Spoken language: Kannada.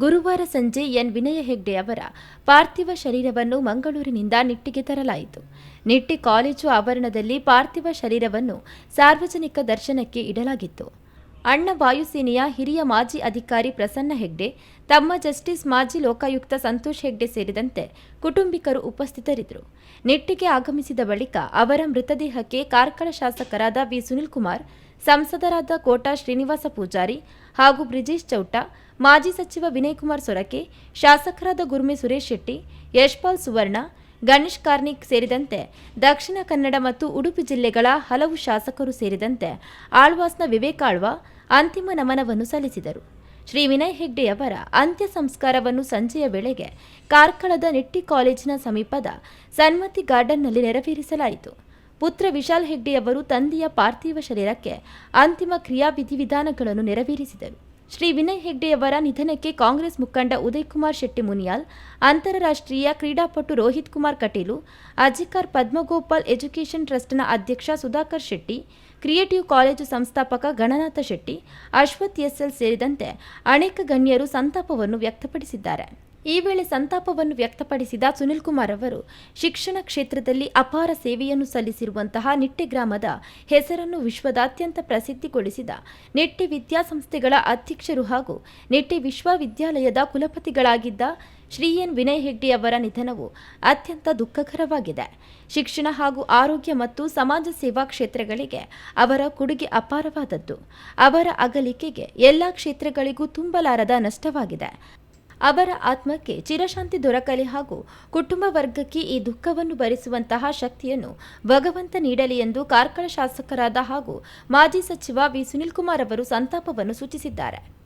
ಗುರುವಾರ ಸಂಜೆ ಎನ್. ವಿನಯ ಹೆಗ್ಡೆ ಅವರ ಪಾರ್ಥಿವ ಶರೀರವನ್ನು ಮಂಗಳೂರಿನಿಂದ ನಿಟ್ಟಿಗೆ ತರಲಾಯಿತು. ನಿಟ್ಟಿ ಕಾಲೇಜು ಆವರಣದಲ್ಲಿ ಪಾರ್ಥಿವ ಶರೀರವನ್ನು ಸಾರ್ವಜನಿಕ ದರ್ಶನಕ್ಕೆ ಇಡಲಾಗಿತ್ತು. ಅಣ್ಣ ವಾಯುಸೇನೆಯ ಹಿರಿಯ ಮಾಜಿ ಅಧಿಕಾರಿ ಪ್ರಸನ್ನ ಹೆಗ್ಡೆ, ತಮ್ಮ ಜಸ್ಟಿಸ್ ಮಾಜಿ ಲೋಕಾಯುಕ್ತ ಸಂತೋಷ್ ಹೆಗ್ಡೆ ಸೇರಿದಂತೆ ಕುಟುಂಬಿಕರು ಉಪಸ್ಥಿತರಿದ್ದರು. ನಿಟ್ಟಿಗೆ ಆಗಮಿಸಿದ ಬಳಿಕ ಅವರ ಮೃತದೇಹಕ್ಕೆ ಕಾರ್ಕಳ ಶಾಸಕರಾದ ವಿ. ಸುನಿಲ್ ಕುಮಾರ್, ಸಂಸದರಾದ ಕೋಟಾ ಶ್ರೀನಿವಾಸ ಪೂಜಾರಿ ಹಾಗೂ ಬ್ರಿಜೇಶ್ ಚೌಟ, ಮಾಜಿ ಸಚಿವ ವಿನಯ್ ಕುಮಾರ್ ಸೊರಕೆ, ಶಾಸಕರಾದ ಗುರ್ಮೆ ಸುರೇಶ್ ಶೆಟ್ಟಿ, ಯಶ್ಪಾಲ್ ಸುವರ್ಣ ಗಣೇಶ್ ಕಾರ್ನಿಕ್ ಸೇರಿದಂತೆ ದಕ್ಷಿಣ ಕನ್ನಡ ಮತ್ತು ಉಡುಪಿ ಜಿಲ್ಲೆಗಳ ಹಲವು ಶಾಸಕರು ಸೇರಿದಂತೆ ಆಳ್ವಾಸ್ನ ವಿವೇಕಾಳ್ವ ಅಂತಿಮ ನಮನವನ್ನು ಸಲ್ಲಿಸಿದರು. ಶ್ರೀ ವಿನಯ್ ಹೆಗ್ಡೆಯವರ ಅಂತ್ಯ ಸಂಸ್ಕಾರವನ್ನು ಸಂಜೆಯ ವೇಳೆಗೆ ಕಾರ್ಕಳದ ನೆಟ್ಟಿ ಕಾಲೇಜಿನ ಸಮೀಪದ ಸನ್ಮತಿ ಗಾರ್ಡನ್ನಲ್ಲಿ ನೆರವೇರಿಸಲಾಯಿತು. ಪುತ್ರ ವಿಶಾಲ್ ಹೆಗ್ಡೆಯವರು ತಂದೆಯ ಪಾರ್ಥಿವ ಶರೀರಕ್ಕೆ ಅಂತಿಮ ಕ್ರಿಯಾ ವಿಧಿವಿಧಾನಗಳನ್ನು ನೆರವೇರಿಸಿದರು. ಶ್ರೀ ವಿನಯ್ ಹೆಗ್ಡೆಯವರ ನಿಧನಕ್ಕೆ ಕಾಂಗ್ರೆಸ್ ಮುಖಂಡ ಉದಯ್ ಕುಮಾರ್ ಶೆಟ್ಟಿ ಮುನಿಯಾಲ್ ಅಂತಾರಾಷ್ಟ್ರೀಯ ಕ್ರೀಡಾಪಟು ರೋಹಿತ್ ಕುಮಾರ್ ಕಟೀಲು ಅಜಿಕಾರ್ ಪದ್ಮಗೋಪಾಲ್ ಎಜುಕೇಷನ್ ಟ್ರಸ್ಟ್ನ ಅಧ್ಯಕ್ಷ ಸುಧಾಕರ್ ಶೆಟ್ಟಿ, ಕ್ರಿಯೇಟಿವ್ ಕಾಲೇಜು ಸಂಸ್ಥಾಪಕ ಗಣನಾಥ ಶೆಟ್ಟಿ, ಅಶ್ವಥ್ ಎಸ್ಎಲ್ ಸೇರಿದಂತೆ ಅನೇಕ ಗಣ್ಯರು ಸಂತಾಪವನ್ನು ವ್ಯಕ್ತಪಡಿಸಿದ್ದಾರೆ. ಈ ವೇಳೆ ಸಂತಾಪವನ್ನು ವ್ಯಕ್ತಪಡಿಸಿದ ಸುನಿಲ್ ಕುಮಾರ್ ಅವರು, ಶಿಕ್ಷಣ ಕ್ಷೇತ್ರದಲ್ಲಿ ಅಪಾರ ಸೇವೆಯನ್ನು ಸಲ್ಲಿಸಿರುವಂತಹ ನಿಟ್ಟೆ ಗ್ರಾಮದ ಹೆಸರನ್ನು ವಿಶ್ವದಾದ್ಯಂತ ಪ್ರಸಿದ್ಧಿಗೊಳಿಸಿದ ನಿಟ್ಟೆ ವಿದ್ಯಾಸಂಸ್ಥೆಗಳ ಅಧ್ಯಕ್ಷರು ಹಾಗೂ ನಿಟ್ಟೆ ವಿಶ್ವವಿದ್ಯಾಲಯದ ಕುಲಪತಿಗಳಾಗಿದ್ದ ಶ್ರೀ ಎನ್ ವಿನಯ್ ಹೆಗ್ಡೆ ಅವರ ನಿಧನವು ಅತ್ಯಂತ ದುಃಖಕರವಾಗಿದೆ. ಶಿಕ್ಷಣ ಹಾಗೂ ಆರೋಗ್ಯ ಮತ್ತು ಸಮಾಜ ಸೇವಾ ಕ್ಷೇತ್ರಗಳಿಗೆ ಅವರ ಕೊಡುಗೆ ಅಪಾರವಾದದ್ದು. ಅವರ ಅಗಲಿಕೆಗೆ ಎಲ್ಲ ಕ್ಷೇತ್ರಗಳಿಗೂ ತುಂಬಲಾರದ ನಷ್ಟವಾಗಿದೆ. ಅವರ ಆತ್ಮಕ್ಕೆ ಚಿರಶಾಂತಿ ದೊರಕಲಿ ಹಾಗೂ ಕುಟುಂಬ ವರ್ಗಕ್ಕೆ ಈ ದುಃಖವನ್ನು ಭರಿಸುವಂತಹ ಶಕ್ತಿಯನ್ನು ಭಗವಂತ ನೀಡಲಿ ಎಂದು ಕಾರ್ಕಳ ಶಾಸಕರಾದ ಹಾಗೂ ಮಾಜಿ ಸಚಿವ ವಿ. ಸುನಿಲ್ ಕುಮಾರ್ ಅವರು ಸಂತಾಪವನ್ನು ಸೂಚಿಸಿದ್ದಾರೆ.